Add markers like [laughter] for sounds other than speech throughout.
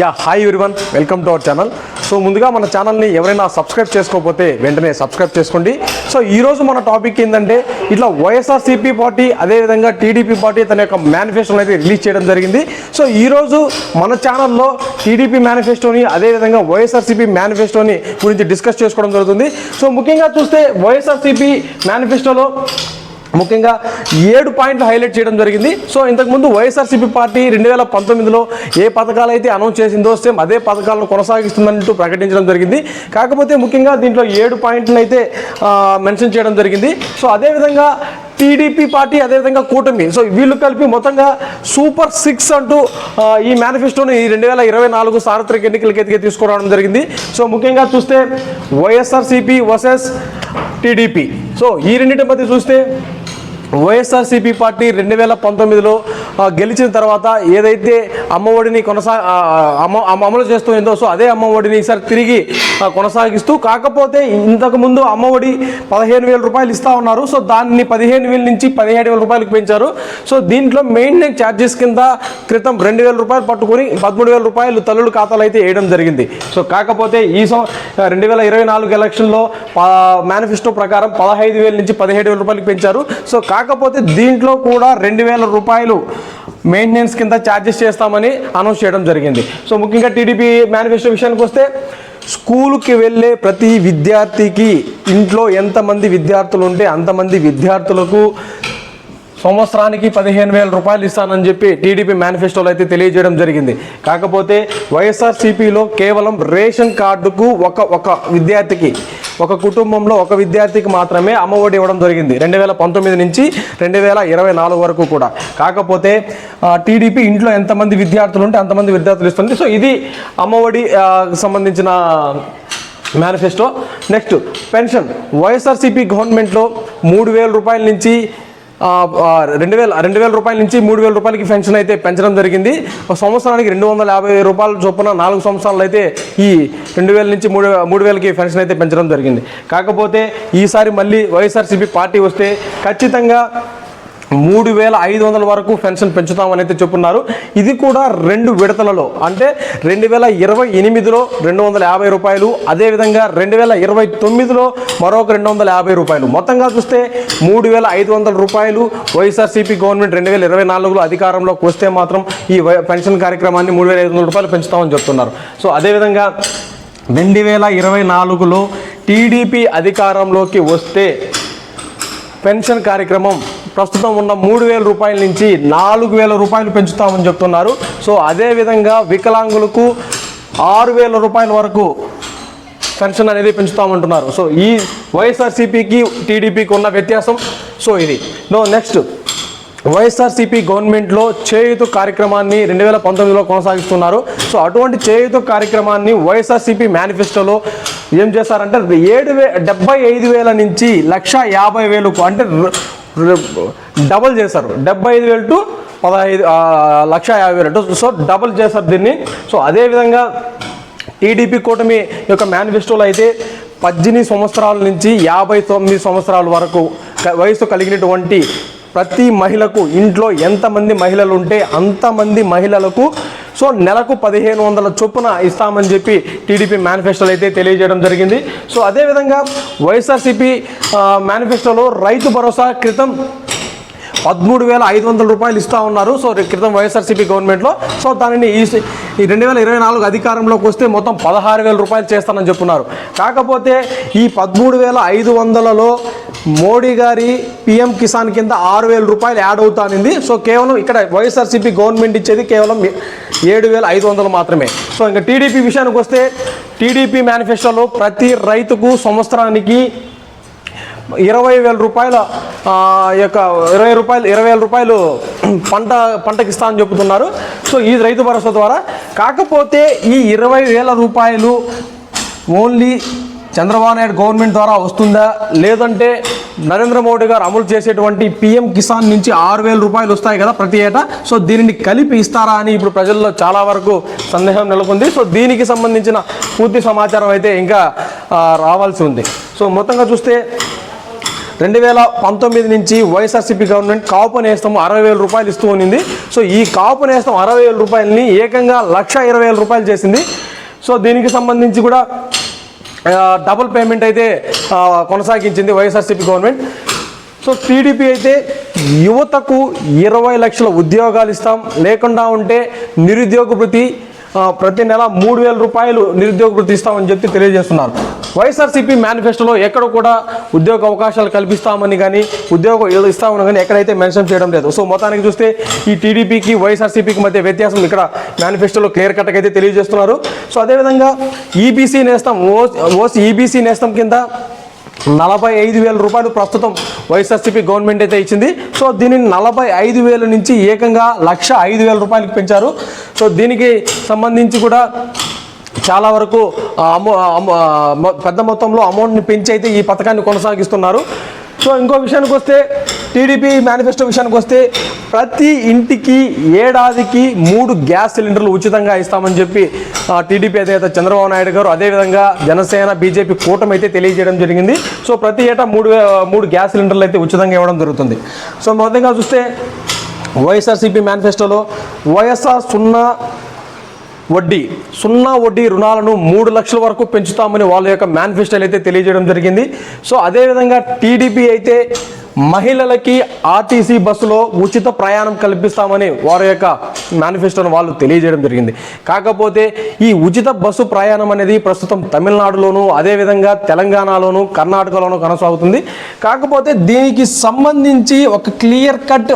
Yeah hi everyone welcome to our channel so ముందుగా మన ఛానల్ని ఎవరైనా సబ్స్క్రైబ్ చేసుకోకపోతే వెంటనే సబ్స్క్రైబ్ చేసుకోండి. సో ఈరోజు మన టాపిక్ ఏంటంటే ఇట్లా వైఎస్ఆర్సీపీ పార్టీ అదేవిధంగా టీడీపీ పార్టీ తన యొక్క మేనిఫెస్టోని అయితే రిలీజ్ చేయడం జరిగింది. సో ఈరోజు మన ఛానల్లో టీడీపీ మేనిఫెస్టోని అదేవిధంగా వైఎస్ఆర్సీపీ మేనిఫెస్టోని గురించి డిస్కస్ చేసుకోవడం జరుగుతుంది. సో ముఖ్యంగా చూస్తే వైఎస్ఆర్సీపీ మేనిఫెస్టోలో ముఖ్యంగా ఏడు పాయింట్లు హైలైట్ చేయడం జరిగింది. సో ఇంతకుముందు వైఎస్ఆర్సీపీ పార్టీ రెండు వేల పంతొమ్మిదిలో ఏ పథకాలు అయితే అనౌన్స్ చేసిందో సేమ్ అదే పథకాలను కొనసాగిస్తుందంటూ ప్రకటించడం జరిగింది. కాకపోతే ముఖ్యంగా దీంట్లో ఏడు పాయింట్లను అయితే మెన్షన్ చేయడం జరిగింది. సో అదేవిధంగా టీడీపీ పార్టీ అదేవిధంగా కూటమి. సో వీళ్ళు కలిపి మొత్తంగా సూపర్ సిక్స్ అంటూ ఈ మేనిఫెస్టోని ఈ రెండు వేల ఇరవై నాలుగు సార్వత్రిక ఎన్నికలకి ఎదిగే తీసుకురావడం జరిగింది. సో ముఖ్యంగా చూస్తే వైఎస్ఆర్సీపీ వర్సెస్ టీడీపీ. సో ఈ రెండింటి మధ్య చూస్తే వైఎస్ఆర్సీపీ పార్టీ రెండు వేల పంతొమ్మిదిలో గెలిచిన తర్వాత ఏదైతే అమ్మఒడిని కొనసా ఆ, అమ అమ- అమలు చేస్తుందో సో అదే అమ్మఒడిని ఈసారి తిరిగి కొనసాగిస్తూ కాకపోతే ఇంతకుముందు అమ్మ అమ్మఒడి పదిహేను వేల రూపాయలు ఇస్తా ఉన్నారు. సో దాన్ని పదిహేను వేల నుంచి పదిహేడు వేల రూపాయలకు పెంచారు. సో దీంట్లో మెయింటెనెన్స్ ఛార్జెస్ కింద క్రితం రెండు వేల రూపాయలు పట్టుకొని పదమూడు వేల రూపాయలు తల్లుల ఖాతాలు అయితే వేయడం జరిగింది. సో కాకపోతే ఈ సం రెండు వేల ఇరవై నాలుగు ఎలక్షన్లో మేనిఫెస్టో ప్రకారం పదహైదు వేల నుంచి పదిహేడు వేల రూపాయలకు పెంచారు. సో కాకపోతే దీంట్లో కూడా రెండు వేల రూపాయలు మెయింటెనెన్స్ కింద ఛార్జెస్ చేస్తామని అనౌన్స్ చేయడం జరిగింది. సో ముఖ్యంగా టీడీపీ మేనిఫెస్టో విషయానికి వస్తే స్కూల్కి వెళ్ళే ప్రతి విద్యార్థికి ఇంట్లో ఎంతమంది విద్యార్థులు ఉంటే అంతమంది విద్యార్థులకు సంవత్సరానికి పదిహేను వేల రూపాయలు ఇస్తానని చెప్పి టీడీపీ మేనిఫెస్టోలో అయితే తెలియజేయడం జరిగింది. కాకపోతే వైఎస్ఆర్సీపీలో కేవలం రేషన్ కార్డుకు ఒక ఒక విద్యార్థికి ఒక కుటుంబంలో ఒక విద్యార్థికి మాత్రమే అమ్మఒడి ఇవ్వడం జరిగింది. రెండు వేల పంతొమ్మిది నుంచి రెండు వేల ఇరవై నాలుగు వరకు కూడా. కాకపోతే టీడీపీ ఇంట్లో ఎంతమంది విద్యార్థులు ఉంటే అంతమంది విద్యార్థులు ఇస్తుంది. సో ఇది అమ్మఒడి సంబంధించిన మేనిఫెస్టో. Next pension. వైఎస్ఆర్సీపీ గవర్నమెంట్లో మూడు వేల రూపాయల నుంచి రెండు వేల రెండు వేల రూపాయల నుంచి మూడు వేల రూపాయలకి పెన్షన్ అయితే పెంచడం జరిగింది. ఒక సంవత్సరానికి రెండు వందల యాభై రూపాయల చొప్పున నాలుగు సంవత్సరాలు అయితే ఈ రెండు వేల నుంచి మూడు మూడు వేలకి పెన్షన్ అయితే పెంచడం జరిగింది. కాకపోతే ఈసారి మళ్ళీ వైఎస్ఆర్సీపీ పార్టీ వస్తే ఖచ్చితంగా మూడు వేల ఐదు వందల వరకు పెన్షన్ పెంచుతామని అయితే చెప్పున్నారు. ఇది కూడా రెండు విడతలలో. అంటే రెండు వేల ఇరవై ఎనిమిదిలో రెండు వందల యాభై రూపాయలు అదేవిధంగా రెండు వేల ఇరవై తొమ్మిదిలో మరొక రెండు వందల యాభై రూపాయలు. మొత్తంగా చూస్తే మూడు వేల ఐదు వందల రూపాయలు వైఎస్ఆర్సీపీ గవర్నమెంట్ రెండు వేల ఇరవై నాలుగులో అధికారంలోకి వస్తే మాత్రం ఈ వై- పెన్షన్ కార్యక్రమాన్ని మూడు వేల ఐదు వందల రూపాయలు పెంచుతామని చెప్తున్నారు. సో అదేవిధంగా రెండు వేల ఇరవై నాలుగులో టీడీపీ అధికారంలోకి వస్తే పెన్షన్ కార్యక్రమం ప్రస్తుతం ఉన్న మూడు వేల రూపాయల నుంచి నాలుగు వేల రూపాయలు పెంచుతామని చెప్తున్నారు. సో అదేవిధంగా వికలాంగులకు ఆరు వేల రూపాయల వరకు పెన్షన్ అనేది పెంచుతామంటున్నారు. సో ఈ వైఎస్ఆర్సీపీకి టీడీపీకి ఉన్న వ్యత్యాసం సో ఇది. No next. వైఎస్ఆర్సీపీ గవర్నమెంట్లో చేయుత కార్యక్రమాన్ని రెండు వేల పంతొమ్మిదిలో కొనసాగిస్తున్నారు. సో అటువంటి చేయుత కార్యక్రమాన్ని వైఎస్ఆర్సీపీ మేనిఫెస్టోలో ఏం చేశారంటే ఏడు వే డెబ్బై ఐదు వేల నుంచి లక్ష యాభై వేలకు అంటే డబల్ చేశారు. డెబ్బై ఐదు వేలు టు పదహైదు లక్ష యాభై వేలు. సో డబల్ చేశారు దీన్ని. సో అదేవిధంగా టీడీపీ కూటమి యొక్క మేనిఫెస్టోలో అయితే పద్దెనిమిది సంవత్సరాల నుంచి యాభై తొమ్మిది సంవత్సరాల వరకు వయసు కలిగినటువంటి ప్రతి మహిళకు ఇంట్లో ఎంతమంది మహిళలు ఉంటే అంతమంది మహిళలకు సో నెలకు పదిహేను వందల చొప్పున ఇస్తామని చెప్పి టీడీపీ మేనిఫెస్టోలు అయితే తెలియజేయడం జరిగింది. సో అదేవిధంగా వైఎస్ఆర్సీపీ మేనిఫెస్టోలో రైతు భరోసా క్రితం పదమూడు వేల ఐదు వందల రూపాయలు ఇస్తా ఉన్నారు. సో క్రితం వైఎస్ఆర్సీపీ గవర్నమెంట్లో. సో దానిని ఈ ఈ రెండు వేల ఇరవై నాలుగు అధికారంలోకి వస్తే మొత్తం పదహారు వేల రూపాయలు చేస్తానని చెప్పున్నారు. కాకపోతే ఈ పదమూడు వేల ఐదు వందలలో మోడీ గారి పిఎం కిసాన్ కింద ఆరు వేల రూపాయలు యాడ్ అవుతానింది. సో కేవలం ఇక్కడ వైఎస్ఆర్సీపీ గవర్నమెంట్ ఇచ్చేది కేవలం ఏడు వేల ఐదు వందలు మాత్రమే. సో ఇంకా టీడీపీ విషయానికి వస్తే టీడీపీ మేనిఫెస్టోలో ప్రతి రైతుకు సంవత్సరానికి ఇరవై వేల రూపాయల యొక్క ఇరవై రూపాయలు ఇరవై వేల రూపాయలు [clears throat] పంట పంటకి ఇస్తా అని చెబుతున్నారు. సో ఈ రైతు భరోసా ద్వారా కాకపోతే ఈ ఇరవై వేల రూపాయలు ఓన్లీ చంద్రబాబు నాయుడు గవర్నమెంట్ ద్వారా వస్తుందా? లేదంటే నరేంద్ర మోడీ గారు అమలు చేసేటువంటి పిఎం కిసాన్ నుంచి ఆరు వేల రూపాయలు వస్తాయి కదా ప్రతి ఏటా? సో దీనిని కలిపి ఇస్తారా అని ఇప్పుడు ప్రజల్లో చాలా వరకు సందేహం నెలకొంది. సో దీనికి సంబంధించిన పూర్తి సమాచారం అయితే ఇంకా రావాల్సి ఉంది. సో మొత్తంగా చూస్తే రెండు వేల పంతొమ్మిది నుంచి వైఎస్ఆర్సీపీ గవర్నమెంట్ కాపు నేస్తం అరవై వేల రూపాయలు ఇస్తూ ఉన్నింది. సో ఈ కాపు నేస్తం అరవై వేల రూపాయలని ఏకంగా లక్ష ఇరవై వేల రూపాయలు చేసింది. సో దీనికి సంబంధించి కూడా డబుల్ పేమెంట్ అయితే కొనసాగించింది వైఎస్ఆర్సీపీ గవర్నమెంట్. సో టీడీపీ అయితే యువతకు ఇరవై లక్షల ఉద్యోగాలు ఇస్తాం. లేకుండా ఉంటే నిరుద్యోగ వృత్తి ప్రతి నెల మూడు వేల రూపాయలు నిరుద్యోగ వృత్తి ఇస్తామని చెప్పి తెలియజేస్తున్నారు. వైఎస్ఆర్సీపీ మేనిఫెస్టోలో ఎక్కడ కూడా ఉద్యోగ అవకాశాలు కల్పిస్తామని కానీ ఉద్యోగం ఏదో ఇస్తామని కానీ ఎక్కడైతే మెన్షన్ చేయడం లేదు. సో మొత్తానికి చూస్తే ఈ టీడీపీకి వైఎస్ఆర్సీపీకి మధ్య వ్యత్యాసం ఇక్కడ మేనిఫెస్టోలో క్లియర్ కట్గా అయితే తెలియజేస్తున్నారు. సో అదేవిధంగా ఈబీసీ నేస్తం ఓ ఓసీ ఈబీసీ నేస్తం కింద నలభై ఐదు వేల రూపాయలు ప్రస్తుతం వైఎస్ఆర్సీపీ గవర్నమెంట్ అయితే ఇచ్చింది. సో దీనిని నలభై ఐదు వేల నుంచి ఏకంగా లక్ష ఐదు వేల రూపాయలకి పెంచారు. సో దీనికి సంబంధించి కూడా చాలా వరకు పెద్ద మొత్తంలో అమౌంట్ని పెంచి అయితే ఈ పథకాన్ని కొనసాగిస్తున్నారు. సో ఇంకో విషయానికి వస్తే టీడీపీ మేనిఫెస్టో విషయానికి వస్తే ప్రతి ఇంటికి ఏడాదికి మూడు గ్యాస్ సిలిండర్లు ఉచితంగా ఇస్తామని చెప్పి టీడీపీ అధినేత చంద్రబాబు నాయుడు గారు అదేవిధంగా జనసేన బీజేపీ కూటమి అయితే తెలియజేయడం జరిగింది. సో ప్రతి ఏటా మూడు మూడు గ్యాస్ సిలిండర్లు అయితే ఉచితంగా ఇవ్వడం జరుగుతుంది. సో మొత్తంగా చూస్తే వైఎస్ఆర్సీపీ మేనిఫెస్టోలో వైఎస్ఆర్ సున్నా వడ్డీ సున్నా వడ్డీ రుణాలను మూడు లక్షల వరకు పెంచుతామని వాళ్ళ యొక్క మేనిఫెస్టోలు అయితే తెలియజేయడం జరిగింది. సో అదేవిధంగా టీడీపీ అయితే మహిళలకి ఆర్టీసీ బస్సులో ఉచిత ప్రయాణం కల్పిస్తామని వారి యొక్క మేనిఫెస్టోను వాళ్ళు తెలియజేయడం జరిగింది. కాకపోతే ఈ ఉచిత బస్సు ప్రయాణం అనేది ప్రస్తుతం తమిళనాడులోను అదేవిధంగా తెలంగాణలోను కర్ణాటకలోను కొనసాగుతుంది. కాకపోతే దీనికి సంబంధించి ఒక క్లియర్ కట్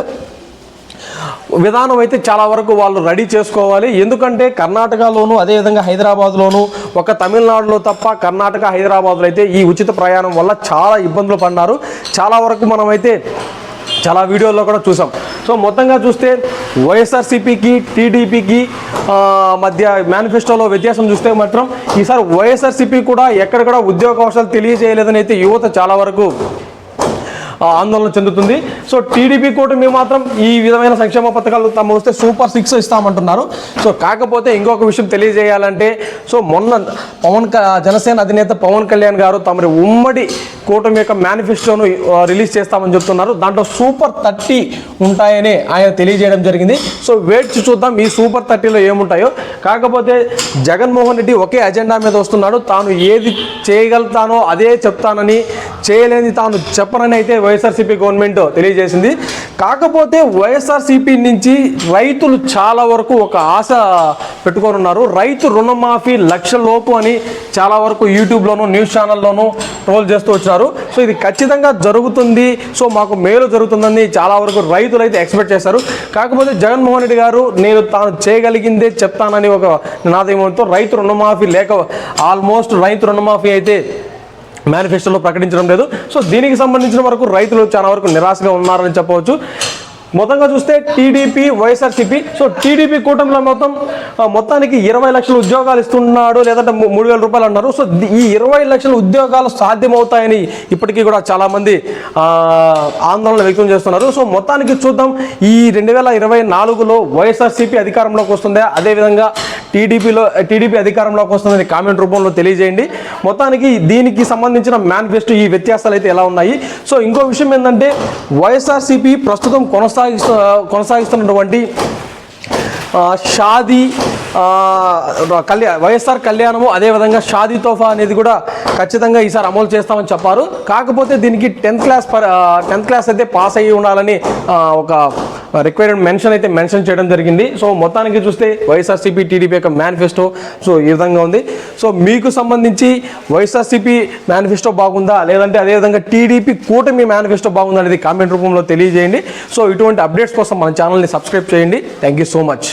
విధానం అయితే చాలా వరకు వాళ్ళు రెడీ చేసుకోవాలి. ఎందుకంటే కర్ణాటకలోను అదేవిధంగా హైదరాబాద్లోను ఒక తమిళనాడులో తప్ప కర్ణాటక హైదరాబాద్లో అయితే ఈ ఉచిత ప్రయాణం వల్ల చాలా ఇబ్బందులు పడ్డారు. చాలా వరకు మనమైతే చాలా వీడియోల్లో కూడా చూసాం. సో మొత్తంగా చూస్తే వైఎస్ఆర్సీపీకి టీడీపీకి మధ్య మేనిఫెస్టోలో వ్యత్యాసం చూస్తే మాత్రం ఈసారి వైఎస్ఆర్సీపీ కూడా ఎక్కడ కూడా ఉద్యోగ అవకాశాలు తెలియజేయలేదని అయితే యువత చాలా వరకు ఆందోళన చెందుతుంది. సో టీడీపీ కూటమి మాత్రం ఈ విధమైన సంక్షేమ పథకాలు తమ వస్తే సూపర్ సిక్స్ ఇస్తామంటున్నారు. సో కాకపోతే ఇంకొక విషయం తెలియజేయాలంటే సో మొన్న పవన్ జనసేన అధినేత పవన్ కళ్యాణ్ గారు తమరి ఉమ్మడి కూటమి యొక్క మేనిఫెస్టోను రిలీజ్ చేస్తామని చెప్తున్నారు. దాంట్లో సూపర్ థర్టీ ఉంటాయని ఆయన తెలియజేయడం జరిగింది. సో వేచి చూద్దాం ఈ సూపర్ థర్టీలో ఏముంటాయో. కాకపోతే జగన్మోహన్ రెడ్డి ఒకే అజెండా మీద వస్తున్నాడు. తాను ఏది చేయగలుగుతానో అదే చెప్తానని చేయలేని తాను చెప్పనని అయితే వైఎస్ఆర్సీపీ గవర్నమెంట్ తెలియజేసింది. కాకపోతే వైఎస్ఆర్సీపీ నుంచి రైతులు చాలా వరకు ఒక ఆశ పెట్టుకొని ఉన్నారు రైతు రుణమాఫీ లక్ష లోపు అని చాలా వరకు యూట్యూబ్లోను న్యూస్ ఛానల్లోనూ ట్రోల్ చేస్తూ వచ్చినారు. సో ఇది ఖచ్చితంగా జరుగుతుంది. సో మాకు మేలు జరుగుతుందని చాలా వరకు రైతులు అయితే ఎక్స్పెక్ట్ చేశారు. కాకపోతే జగన్మోహన్ రెడ్డి గారు నేను తాను చేయగలిగిందే చెప్తానని ఒక నినాదంతో రైతు రుణమాఫీ లేక ఆల్మోస్ట్ రైతు రుణమాఫీ అయితే మేనిఫెస్టోలో ప్రకటించడం లేదు. సో దీనికి సంబంధించిన వరకు రైతులు చాలా వరకు నిరాశగా ఉన్నారని చెప్పవచ్చు. మొత్తంగా చూస్తే టీడీపీ వైఎస్ఆర్సీపీ. సో టీడీపీ కూటమిలో మొత్తం మొత్తానికి ఇరవై లక్షల ఉద్యోగాలు ఇస్తున్నాడు లేదంటే మూడు వేల రూపాయలు అన్నారు. సో ఈ ఇరవై లక్షల ఉద్యోగాలు సాధ్యమవుతాయని ఇప్పటికీ కూడా చాలామంది ఆందోళన వ్యక్తం చేస్తున్నారు. సో మొత్తానికి చూద్దాం ఈ రెండు వేల ఇరవై నాలుగులో వైఎస్ఆర్సీపీ అధికారంలోకి వస్తుందా? అదేవిధంగా టీడీపీలో టీడీపీ అధికారంలోకి వస్తుందని కామెంట్ రూపంలో తెలియజేయండి. మొత్తానికి దీనికి సంబంధించిన మేనిఫెస్టో ఈ వ్యత్యాసాలు అయితే ఎలా ఉన్నాయి? సో ఇంకో విషయం ఏంటంటే వైఎస్ఆర్సీపీ ప్రస్తుతం కొనసాగిస్తు కొనసాగిస్తున్నటువంటి షాదీ కళ్యాణ వైఎస్ఆర్ కళ్యాణము అదేవిధంగా షాదీ తోఫా అనేది కూడా ఖచ్చితంగా ఈసారి అమలు చేస్తామని చెప్పారు. కాకపోతే దీనికి టెన్త్ క్లాస్ టెన్త్ క్లాస్ అయితే పాస్ అయ్యి ఉండాలని ఒక రిక్వైర్డ్ మెన్షన్ అయితే మెన్షన్ చేయడం జరిగింది. సో మొత్తానికి చూస్తే వైఎస్ఆర్సీపీ టీడీపీ యొక్క మేనిఫెస్టో సో ఈ విధంగా ఉంది. సో మీకు సంబంధించి వైఎస్ఆర్సీపీ మేనిఫెస్టో బాగుందా? లేదంటే అదేవిధంగా టీడీపీ కూటమి మేనిఫెస్టో బాగుందా అనేది కామెంట్ రూపంలో తెలియజేయండి. సో ఇటువంటి అప్డేట్స్ కోసం మన ఛానల్ని సబ్స్క్రైబ్ చేయండి. Thank you so much